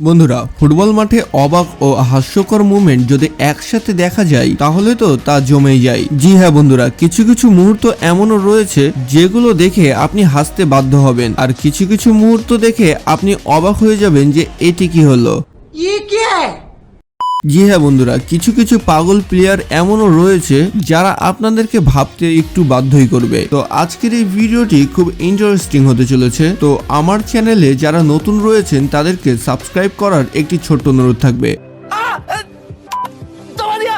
বন্ধুরা, ফুটবল মাঠে অবাক ও হাস্যকর মুভমেন্ট যদি একসাথে দেখা যায়, তাহলে তো তা জমেই যায়। জি হ্যাঁ বন্ধুরা, কিছু কিছু মুহূর্ত এমনও রয়েছে যেগুলো দেখে আপনি হাসতে বাধ্য হবেন। আর কিছু কিছু মুহূর্ত দেখে আপনি অবাক হয়ে যাবেন যে এটি কি হলো। জি হ্যাঁ বন্ধুরা, কিছু কিছু পাগল প্লেয়ার এমনও রয়েছে যারা আপনাদেরকে ভাবতে একটু বাধ্যই করবে। তো আজকের এই ভিডিওটি খুব ইন্টারেস্টিং হতে চলেছে। তো আমার চ্যানেলে যারা নতুন রয়েছেন, তাদেরকে সাবস্ক্রাইব করার একটি ছোট্ট অনুরোধ থাকবে।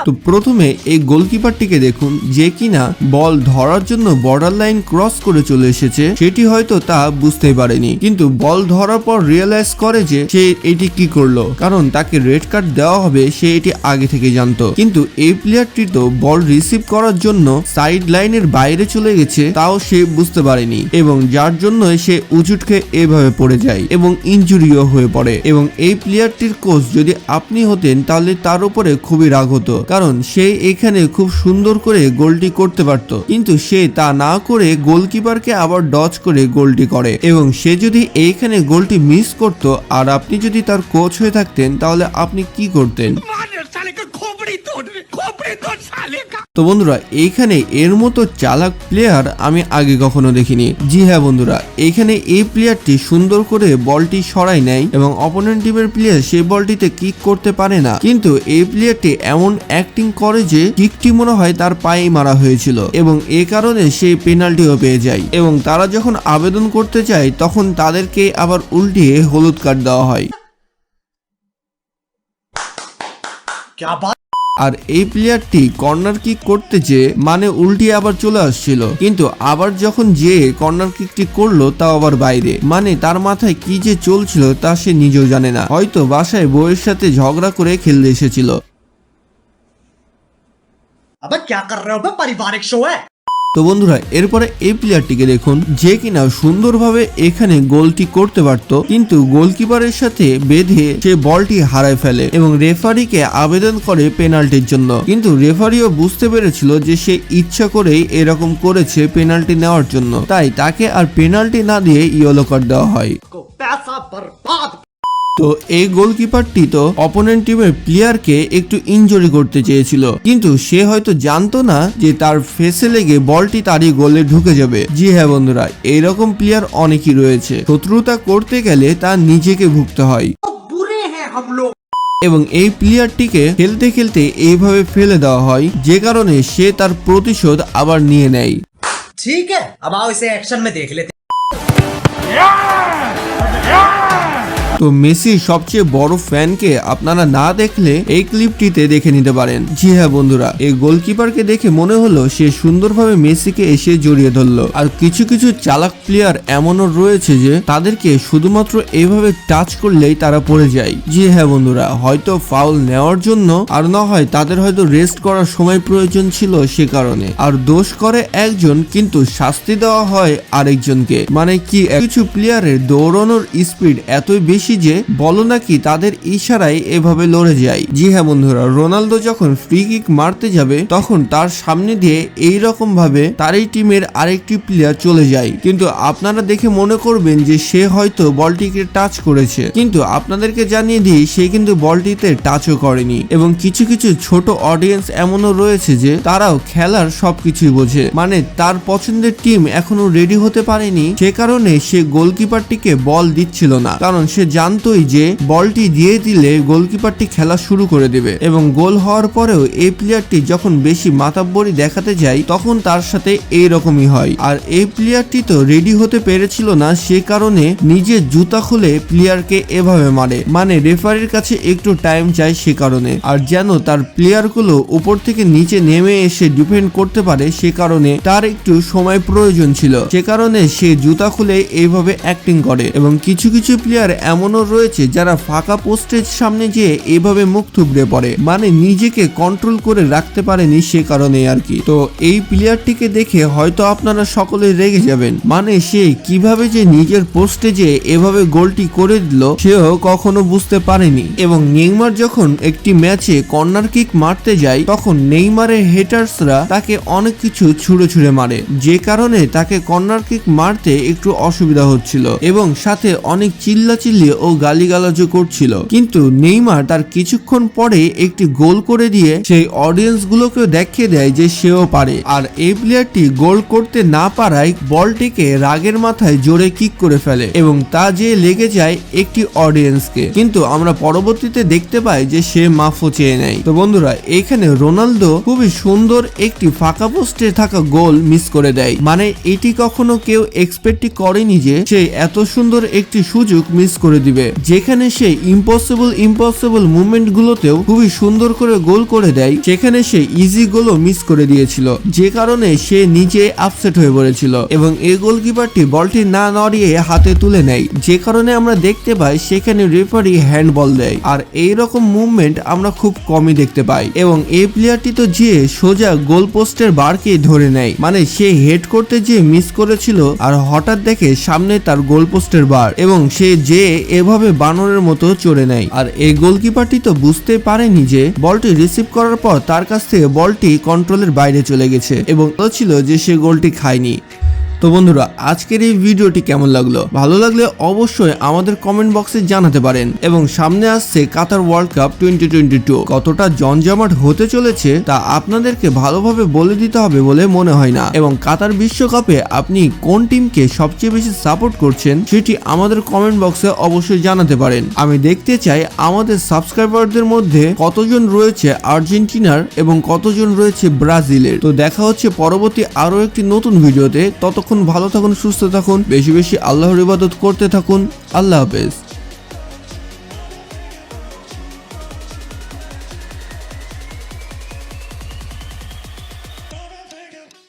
তো প্রথমে এই গোলকিপারটিকে দেখুন যে কিনা বল ধরার জন্য বর্ডার লাইন ক্রস করে চলে এসেছে, সেটি হয়তো তা বুঝতেই পারেনি। কিন্তু বল ধরার পর রিয়েলাইজ করে যে সে এটি কি করল, কারণ তাকে রেড কার্ড দেওয়া হবে, সে এটি আগে থেকে জানতো। কিন্তু এই প্লেয়ারটি তো বল রিসিভ করার জন্য সাইড লাইনের বাইরে চলে গেছে, তাও সে বুঝতে পারেনি। এবং যার জন্য সে উচুটকে এভাবে পড়ে যায় এবং ইঞ্জুরিও হয়ে পড়ে। এবং এই প্লেয়ারটির কোচ যদি আপনি হতেন, তাহলে তার উপরে খুবই রাগ হতো। কারণ সে এখানে খুব সুন্দর করে গোলটি করতে পারত। কিন্তু সে তা না করে গোলকিপারকে আবার ডচ করে গোলটি করে। এবং সে যদি এইখানে গোলটি মিস করত, আর আপনি যদি তার কোচ হয়ে থাকতেন, তাহলে আপনি কি করতেন? তো বন্ধুরা এইখানে এর মতো চালাক প্লেয়ার আমি আগে কখনো দেখিনি। জি হ্যাঁ বন্ধুরা এখানে এই প্লেয়ারটি সুন্দর করে বলটি সরাই নেয় এবং অপোনেন্ট টিমের প্লেয়ার সেই বলটিতে কিক করতে পারে না। কিন্তু এই প্লেয়ারটি এমন অ্যাক্টিং করে যে কিকটি মনে হয় তার পায়ে মারা হয়েছিল এবং এ কারণে সে পেনাল্টিও পেয়ে যায়। এবং তারা যখন আবেদন করতে চায় তখন তাদেরকে আবার উল্টিয়ে হলুদ কার্ড দেওয়া হয়। আর এই প্লেয়ারটি কর্নার কিক করতে যেয়ে মানে উল্টি আবার চলে আসছিল কিন্তু আবার যখন যে কর্নার কিকটি করলো তা আবার বাইরে মানে তার মাথায় কি যে চলছিল তা সে নিজেও জানে না হয়তো বাসায় বউয়ের সাথে ঝগড়া করে খেলতে এসেছিল अबे क्या कर रहे हो बे पारिवारिक शो है তো বন্ধুরা, এরপরে এই প্লেয়ারটিকে দেখুন, যে কিনা সুন্দরভাবে এখানে গোলটি করতে পারত, কিন্তু গোলকিপারের সাথে বেঁধে সে বলটি হারায় ফেলে এবং রেফারিকে আবেদন করে পেনাল্টির জন্য। কিন্তু রেফারিও বুঝতে পেরেছিল যে সে ইচ্ছা করেই এরকম করেছে পেনাল্টি নেওয়ার জন্য। তাই তাকে আর পেনাল্টি না দিয়ে ইয়েলো কার্ড দেওয়া হয়। তো এই গোলকিপারটি তো অপোনেন্ট টিমের প্লেয়ারকে একটু ইনজুরি করতে চেয়েছিল। কিন্তু সে হয়তো জানতো না যে তার ফেসে লেগে বলটি তারই গোলে ঢুকে যাবে। জি হ্যাঁ বন্ধুরা এইরকম প্লেয়ার অনেকই রয়েছে। শত্রুতা করতে গেলে তা নিজেকে ভুগতে হয়। হ্যাঁ এবং এই প্লেয়ারটিকে খেলতে খেলতে এইভাবে ফেলে দেওয়া হয় যে কারণে সে তার প্রতিশোধ আবার নিয়ে নেয়। ঠিক আছে আবার অ্যাকশন মে দেখ লেতে তো মেসির সবচেয়ে বড় ফ্যানকে আপনারা না দেখলে এই ক্লিপটিতে দেখে নিতে পারেন। জি হ্যাঁ বন্ধুরা, এই গোলকিপারকে দেখে মনে হলো সে সুন্দরভাবে মেসিকে এসে জড়িয়ে ধরলো। আর কিছু কিছু চালাক প্লেয়ার এমনও রয়েছে যে তাদেরকে শুধুমাত্র এইভাবে টাচ করলেই তারা পড়ে যায়। জি হ্যাঁ বন্ধুরা, হয়তো ফাউল নেওয়ার জন্য, আর না হয় তাদের হয়তো রেস্ট করার সময় প্রয়োজন ছিল সে কারণে। আর দোষ করে একজন, কিন্তু শাস্তি দেওয়া হয় আরেকজনকে। মানে কি, কিছু প্লেয়ারের দৌড়ানোর স্পিড এতই বেশি যে, বলো নাকি তাদের ইশারায় এভাবে লড়ে যায়। জি হ্যাঁ বন্ধুরা, রোনালদো যখন ফ্রি কিক মারতে যাবে, তখন তার সামনে দিয়ে এই রকম ভাবে তারই টিমের আরেকটি প্লেয়ার চলে যায়। কিন্তু আপনারা দেখে মনে করবেন যে, সে হয়তো বলটিকে টাচ করেছে। কিন্তু আপনাদেরকে জানিয়ে দিই, সে কিন্তু বলটিতে টাচও করেনি। এবং কিছু কিছু ছোট অডিয়েন্স এমনও রয়েছে যে, তারাও খেলার সবকিছুই বোঝে। মানে তার পছন্দের টিম এখনও রেডি হতে পারেনি। সে কারণে সে গোলকিপারটিকে বল দিচ্ছিল না। কারণ সে জানতোই যে বলটি দিয়ে দিলে গোলকিপারটি খেলা শুরু করে দেবে এবং গোল হওয়ার পরেও এই প্লেয়ারটি যখন বেশি মাতাব্বরি দেখাতে যায়, তখন তার সাথে এই রকমই হয়। আর এই প্লেয়ারটি তো রেডি হতে পেরেছিল না, সে কারণে নিজের জুতা খুলে প্লেয়ারকে এভাবে মারে। মানে রেফারির কাছে একটু টাইম চাই সে কারণে। আর যেন তার প্লেয়ারগুলো উপর থেকে নিচে নেমে এসে ডিফেন্ড করতে পারে, সে কারণে তার একটু সময় প্রয়োজন ছিল। সে কারণে সে জুতা খুলে এইভাবে অ্যাক্টিং করে। এবং কিছু কিছু প্লেয়ার এমনও রয়েছে যারা ফাঁকা পোস্টের সামনে যেয়ে এভাবে মুখ থুবড়ে পড়ে মানে নিজেকে কন্ট্রোল করে রাখতে পারেনি সে কারণে আর কি। তো এই প্লেয়ারটিকে দেখে হয়তো আপনারা সকলে রেগে যাবেন মানে সে কীভাবে যে নিজের পোস্টে যে এভাবে গোলটি করে দিল, সেও কখনো বুঝতে পারেনি। এবং নেইমার যখন একটি ম্যাচে কর্নার কিক মারতে যায়, তখন নেইমারের হেটার্সরা তাকে অনেক কিছু ছুড়ে ছুঁড়ে মারে, যে কারণে তাকে কর্নার কিক মারতে একটু অসুবিধা হচ্ছিল। এবং সাথে অনেক চিল্লাচিল্লি ও গালিগালাজও করছিল। কিন্তু নেইমার তার কিছুক্ষণ পরে একটি গোল করে দিয়ে সেই অডিয়েন্স গুলোকে দেখিয়ে দেয় যে সেও পারে। আর এই প্লেয়ারটি গোল করতে না পারায় বলটিকে রাগের মাথায় জোরে কিক করে ফেলে এবং তা যে লেগে যায় একটি অডিয়েন্সকে। কিন্তু আমরা পরবর্তীতে দেখতে পাই যে সে মাফও চেয়ে নেয়। তো বন্ধুরা, এখানে রোনালদো খুবই সুন্দর একটি ফাঁকা পোস্টে থাকা গোল মিস করে দেয়। মানে এটি কখনো কেউ এক্সপেক্টই করেনি যে সে এত সুন্দর একটি সুযোগ মিস করে দিবে। যেখানে সে ইম্পসিবল ইম্পসিবল মুভমেন্ট গুলোতেও খুবই সুন্দর করে গোল করে দেয়, সেখানে সে ইজি গোলও মিস করে দিয়েছিল, যে কারণে সে নিজে আপসেট হয়ে পড়েছিল এবং এই গোলকিপারটি বলটি না নড়িয়ে হাতে তুলে নেয়। যে কারণে আমরা দেখতে পাই সেখানে রেফারি হ্যান্ডবল দেয়, আর এই রকম মুভমেন্ট আমরা খুব কমই দেখতে পাই এবং এই প্লেয়ারটি তো যে সোজা গোল পোস্টের বারকে ধরে নেয় মানে সে হেড করতে যে মিস করেছিল, আর হঠাৎ দেখে সামনে তার গোল পোস্টের বার এবং সে যে এভাবে বানরের মতো চড়ে নেয়। আর এই গোলকিপারটি তো বুঝতে পারেনি যে, বলটি রিসিভ করার পর তার কাছ থেকে বলটি কন্ট্রোলের বাইরে চলে গেছে এবং ছিল যে সে গোলটি খায়নি। তো বন্ধুরা, আজকের এই ভিডিওটি কেমন লাগল? ভালো লাগলে অবশ্যই আমাদের কমেন্ট বক্সে জানাতে পারেন। এবং সামনে আসছে Qatar world cup twenty twenty two কতটা জমজমাট হতে চলেছে তা আপনাদেরকে ভালোভাবে বলে দিতে হবে বলে মনে হয় না। এবং কাতার বিশ্বকাপে আপনি কোন টিমকে সবচেয়ে বেশি সাপোর্ট করছেন সেটি আমাদের কমেন্ট বক্সে অবশ্যই জানাতে পারেন। আমি দেখতে চাই আমাদের সাবস্ক্রাইবারদের মধ্যে কতজন রয়েছে আর্জেন্টিনার এবং কতজন রয়েছে ব্রাজিলের। তো দেখা হচ্ছে পরবর্তী আরও একটি নতুন ভিডিওতে। ততক্ষণ ভালো থাকুন সুস্থ থাকুন। বেশি বেশি আল্লাহর ইবাদত করতে থাকুন। আল্লাহ হাফেজ।